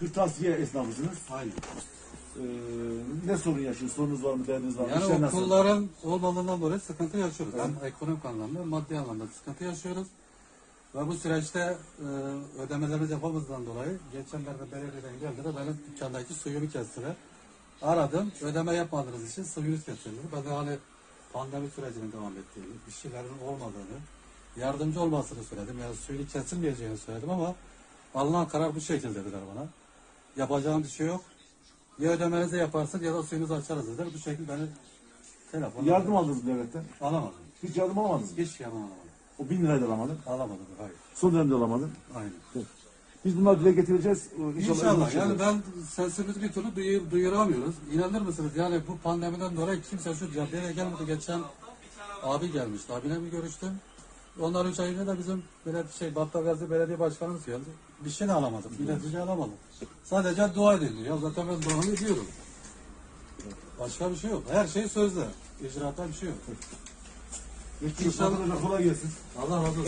Kırtasiye esnafısınız. Aynen. Ee, ne sorun yaşıyorsunuz? Sorunuz var mı? Derdiniz var mı? Yani İşler nasıl? okulların olmadığından dolayı sıkıntı yaşıyoruz. Hem ekonomik anlamda hem maddi anlamda sıkıntı yaşıyoruz. Ve bu süreçte e, ödemelerimizi yapamadığından dolayı geçenlerde belediyeden geldiler. Benim dükkandaki suyumu kestiler. Aradım. Ödeme yapmadığınız için suyunuz kesildi. Ben de hani pandemi sürecinin devam ettiğini, bir şeylerin olmadığını, yardımcı olmasını söyledim. Yani suyun kesilmeyeceğini söyledim ama alınan karar bu şekilde dediler bana. Yapacağım bir şey yok. Ya ödemenizi yaparsın ya da suyunuzu açarız dediler. Bu şekilde beni telefon Yardım aldınız devletten? alamadım. Hiç yardım alamadınız mı? Hiç yardım alamadım. O bin lirayı da alamadın. Alamadım. Hayır. Son dönemde alamadın. Aynen. Biz bunları dile getireceğiz. Ee, İnşallah. Yani ben sesimizi bir türlü duyur, duyuramıyoruz. İnanır mısınız? Yani bu pandemiden dolayı kimse şu caddeye gelmedi. Geçen abi gelmişti. Abine bir görüştüm. Onlar üç ay önce de bizim belediye, şey, Battal Belediye Başkanımız geldi. Bir şey de alamadım. Bir netice alamadım. Sadece dua edildi. Ya zaten ben duamı ediyorum. Başka bir şey yok. Her şey sözde. İcraatta bir şey yok. İnşallah. Kolay gelsin. Allah razı olsun.